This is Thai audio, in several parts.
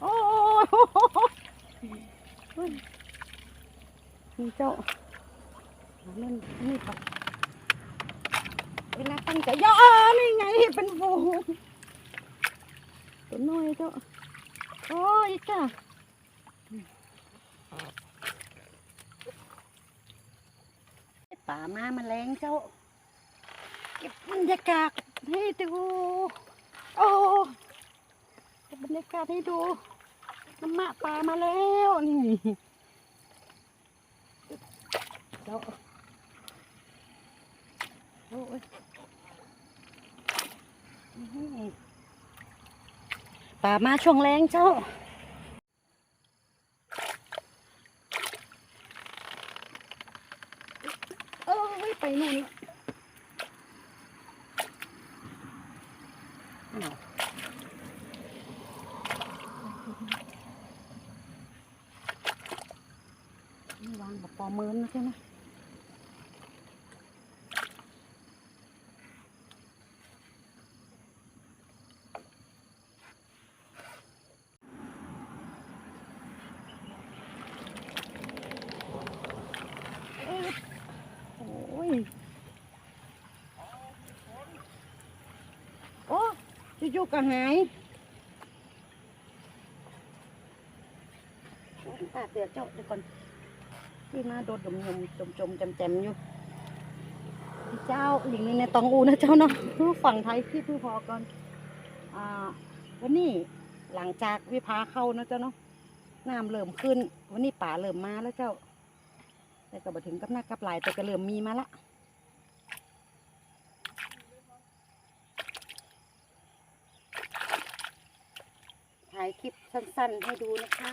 โอ้โหนี่เจ้านั่นนี่ปะเวลาตั้งใจย่อนี่ไงเป็นฟูตัวน้อยเจ้าโอ้ยจ้าป่ามามาแมลงเจ้าเก็บบรรยากาศให้ดูโอ้ บรรยากาศให้ดูน้ำมะปลามาแล้วนี่เจ้าโอ้ยปลามาช่วงแรงเจ้า เออไม่ไปนู่นละอ้าว นี่วางแบบปอเมินนะใช่ไหมเอ๊ะโอ้ยโอ้อยู่ๆก็หายตาเดือดเจ้าเดี๋ยวก่อน ที่มาโดดดมยมจมจมจำแจมอยู่พี่เจ้าหลิงนึ่งในตองอูนะเจ้าเนาะคือฝั่งไทยพี่เพื่อพอก่อนอ่าวันนี้หลังจากวิพาเข้านะเจ้าเนาะน้ำเริ่มขึ้น วันนี้ป่าเริ่มมาแล้วเจ้า แต่ก็บถึงกับหน้ากับหลายแต่ก็เริ่มมีมาละถ่ายคลิปสั้นๆให้ดูนะคะ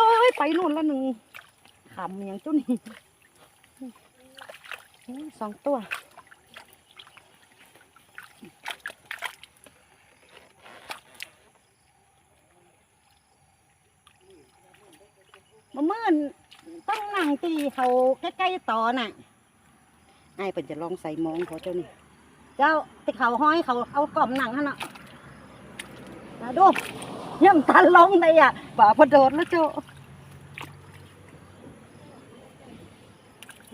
อ้ยไปนู่นละหนึ่งขำอย่างเจ้านี่สองตัวมาเมื่อนต้องนั่งตีเขาใกล้ๆต่อน่ะไอ้ายเป็นจะลองใส่มองเขาเจ้านี่เจ้าติเขาห้อยเขาเอากล่อมหนังฮะเน่ะมาดูเยี่ยมตันลงเลยอะป่าพอโดดแล้วเจ้า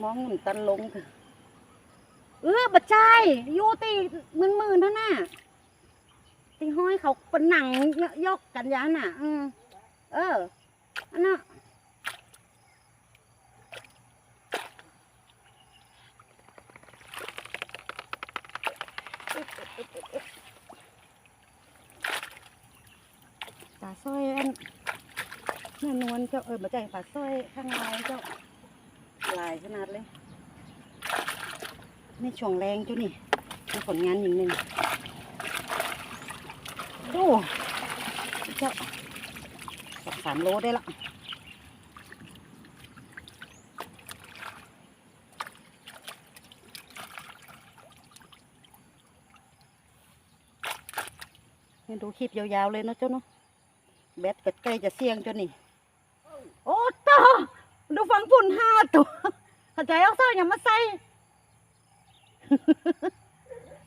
มองหมุนตันลงเถอะเออบัดใจยอยู่ตีหมื่นหมื่นๆเท่าน่ะตีห้อยเขาเป็นหนังยกกันยาน่ะอืมเอออันน่ะปลาสร้อยอันเนื้อนวลเจ้าเออบัดใจายปลาสร้อยข้างในเจ้า ลายขนาดเลยนี่ช่วงแรงเจ้านี่มีผลงานอย่างหนึ่งดูเจ้าสองสามโลได้ละดูคลิปยาวๆเลยเนอะเจ้าเนาะแบตก็ใกล้จะเสี่ยงเจ้านี่ ดูฟังฝุ่นห้าตัวเข้าใจเอาเสื้ออย่ามาใส่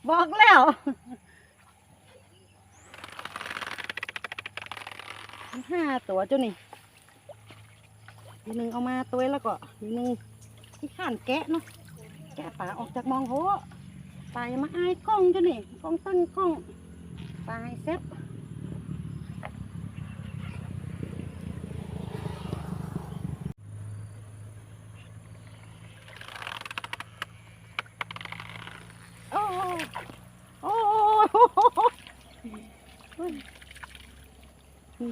บอกแล้วห้าตัวเจ้านี่ทีหนึ่งเอามาตัวแล้วก็ทีหนึ่งที่ข้านแกะเนาะแกะป่าออกจากมองโหตายมาอายกล้องเจ้านี่กล้องตั้งกล้องตายเซ็ตโอ้โอ้เฮ้ยนี่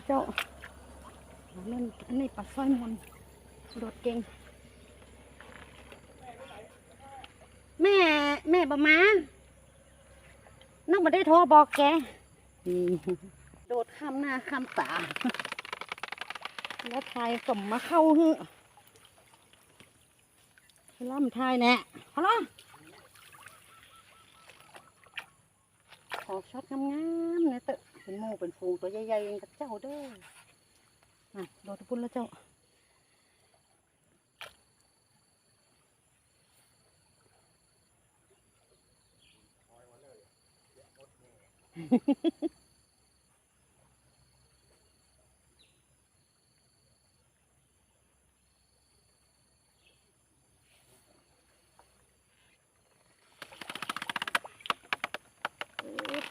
เจ้านั่นอันนี้ปลาสร้อยมนต์โดดเก่ง แม่แม่บะมาน้องมาได้โทรบอกแกนี่โดดข้ามหน้าข้ามตาแล้วทายสมมาเข้าหื้อล่ำทายแน่ฮัลโหลขอช็อตงามๆนะเตอะ เป็นหมูเป็นฟูงตัวใหญ่ๆเองกับเจ้าเด้ออะโดดพุ่นแล้วเจ้า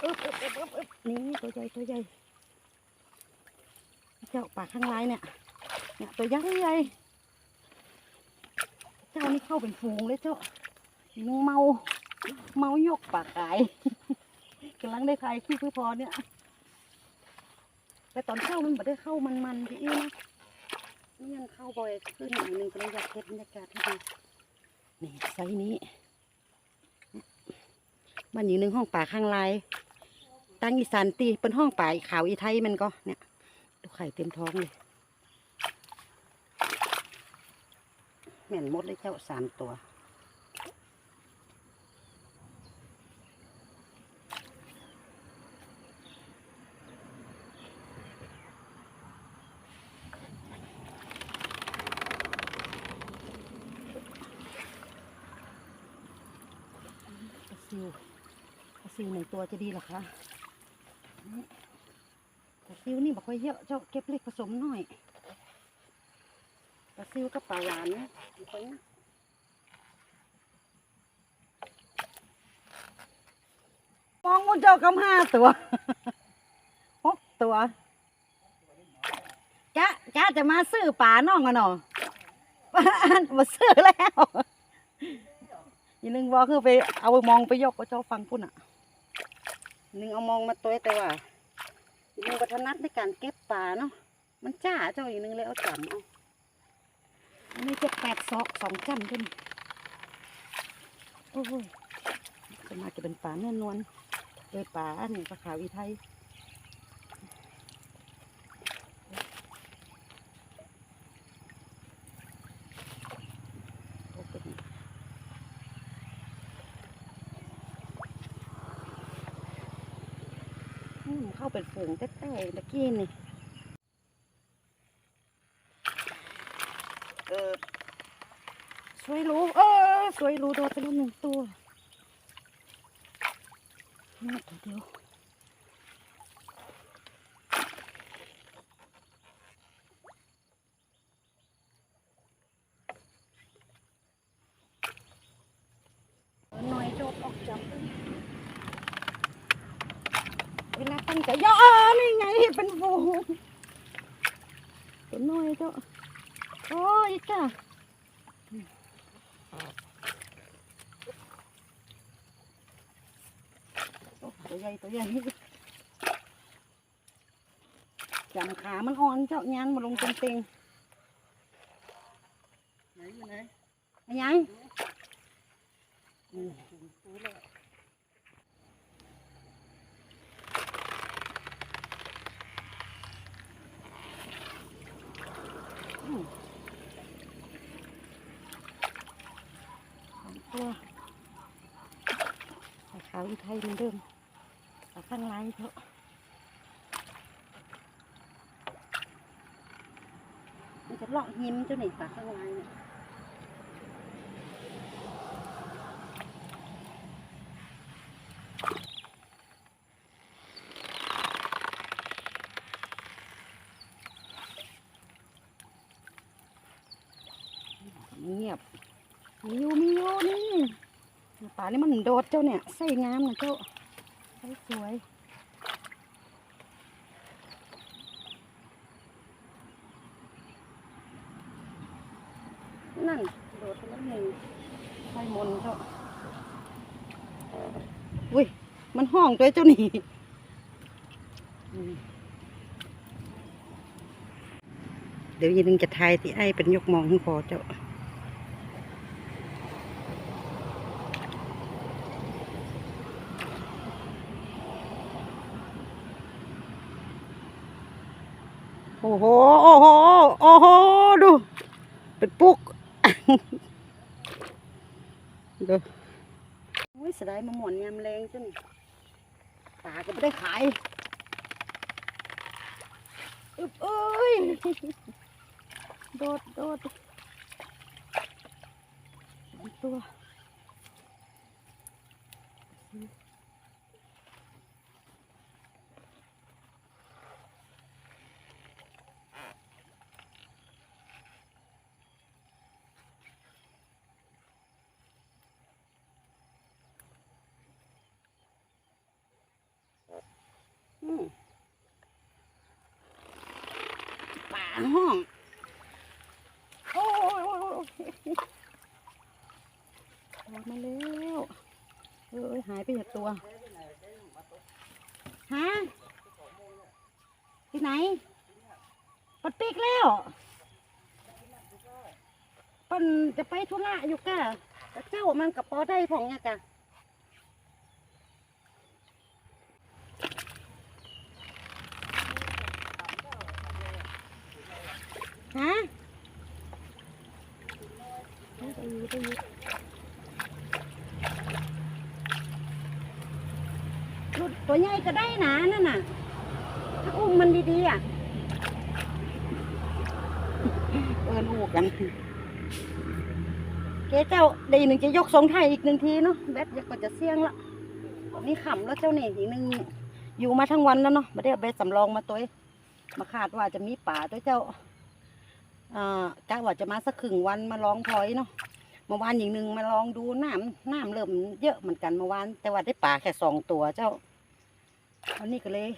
อึ๊บอึ๊บอึ๊บอึ๊บอึ๊บนี่ตัวใหญ่ตัวใหญ่เจ้าปากข้างล่างเนี่ยเนี่ยตัวยักษ์ใหญ่เจ้านี่เข้าเป็นฝูงเลยเจ้ายังเมาเมายกปากกายกำลังได้ใครขี้คือพอเนี่ยแต่ตอนเข้ามันไม่ได้เข้ามันมันพี่อี้นะนี่ยังเข้าบ่อยขึ้นหน่อยหนึงก็เลยอยากเก็บบรรยากาศให้ดูนี่ไซส์นี้มันอยู่หนึ่งห้องป่าข้างลาย ตั้งอีสานตีเป็นห้องป่าขาวอีไทยมันก็เนี่ยดูไข่เต็มท้องเลยแม่นมดเลยเจ้าสามตัวซิวซิวหนึ่งตัวจะดีหรอคะ ซิวนี่บอกว่าเยอะเจ้าเก็บเล็กผสมหน่อยปลาซิวกับปลาหวานนะค่อยนะมองว่าเจ้ากำห้าตัวหกตัวจ้าจ้าจะมาซื้อปลาน้องกันเนาะมาซื้อแล้วอีนึงว่าคือไปเอามองไปยกว่าเจ้าฟังพุ่นอะ นึงเอามองมาตัวแต่ว่า อีนึงวัฒนัดในการเก็บปลาเนาะมันจ้าเจ้าอีกนึงเลยเอาจำเอาอันนี้จะแปดซอกสองจำขึ้นโอ้ยจะมาจะเป็นปลาเนื้อนวลเลยปลาอันนี้ปลาขาวอีไทยโอ้เป็น อืม เข้าเป็นฝูงแต่ๆตะกี้นี่เออสวยรู้เออสวยรู้โดนไปแล้วหนึ่งตัวนี่ตัวเดียวหน่อยโจบออกจับ มันก็ย่อนี่ไงเป็นฝูงตัวน้อยเจ้าโอ้ยจ้าตัวใหญ่ตัวใหญ่จังขามันอ่อนเจ้ายันมาลงเต็งๆต็ง ไหนอยู่ไหน ๆอะไรยังอืมอืมสอง ตัวขาวอีไทยเหมือนเดิมปลาข้างในเถอะมันจะเลาะยิ้มเจ้าหนิปลาข้างในเนี่ยเงียบ มีอยู่มีอยู่นี่ป่านี่มันโดดเจ้าเนี่ยใส่งามนะเจ้าใส่สวยนั่นโดดไปแล้วหนึ่งไฟมนเจ้าอุ้ยมันห้องตัวเจ้านี่เดี๋ยวยีนึงจะทายที่ไอ้เป็นยกมองให้พอเจ้า อ้โห โอ้โห โอ้โห ดู เป็นปุกดูโอ้ยสียดายมาหมอนยามแรงจังปาก็ไม่ได้ขายอึบเอ้ย โดดโดดตัวานห้องโอ้ยโอ้ยโอ้ยออกมาแล้วเอ้ยหายไปจากตัวฮะที่ไหนปัดปีกแล้วปันจะไปธุระอยู่กะเจ้ามันกับปอได้ผ่องเนี่ยกะ ฮะไปอยู่ไปอยู่หลุดตัวใหญ่ก็ได้นะนั่นน่ะ ถ้าอุ้มมันดีๆอะเออลูกกัน เจ๊เจ้าดีหนึ่งจะยกทรงไทยอีกหนึ่งทีเนาะแบทอยากก็จะเสี่ยงละนี่ขำแล้วเจ้าเนี่ยอีกหนึ่งอยู่มาทั้งวันแล้วเนาะไม่ได้เอาไปสำรองมาตัวมาคาดว่าจะมีป่าตัวเจ้า อ่ากะว่าจะมาสักครึ่งวันมาลองพลอยเนาะเมื่อวานอย่างหนึ่งมาลองดูน้ำน้ำเริ่มเยอะเหมือนกันเมื่อวานแต่ว่าได้ปลาแค่สองตัวเจ้าวันนี้ก็เลย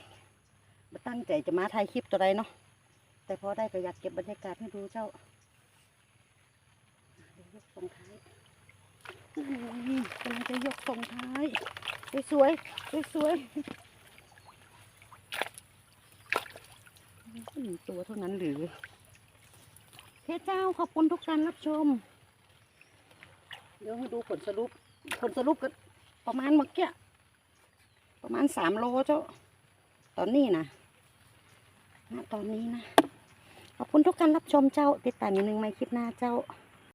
มาตั้งใจจะมาถ่ายคลิปตัวใดเนาะแต่พอได้ก็อยากเก็บบรรยากาศให้ดูเจ้าเดี๋ยวยกส่งท้ายกำลังจะยกส่งท้ายสวยๆสวยๆหนึ่งตัวเท่านั้นหรือ เจ้าขอบคุณทุกการรับชม เดี๋ยวให้ดูผลสรุป ผลสรุปก็ประมาณเมื่อกี้ประมาณสามโลเจ้า ตอนนี้นะณตอนนี้นะ ขอบคุณทุกการรับชมเจ้า ติดตามอีกหนึ่งไม่คลิปหน้าเจ้า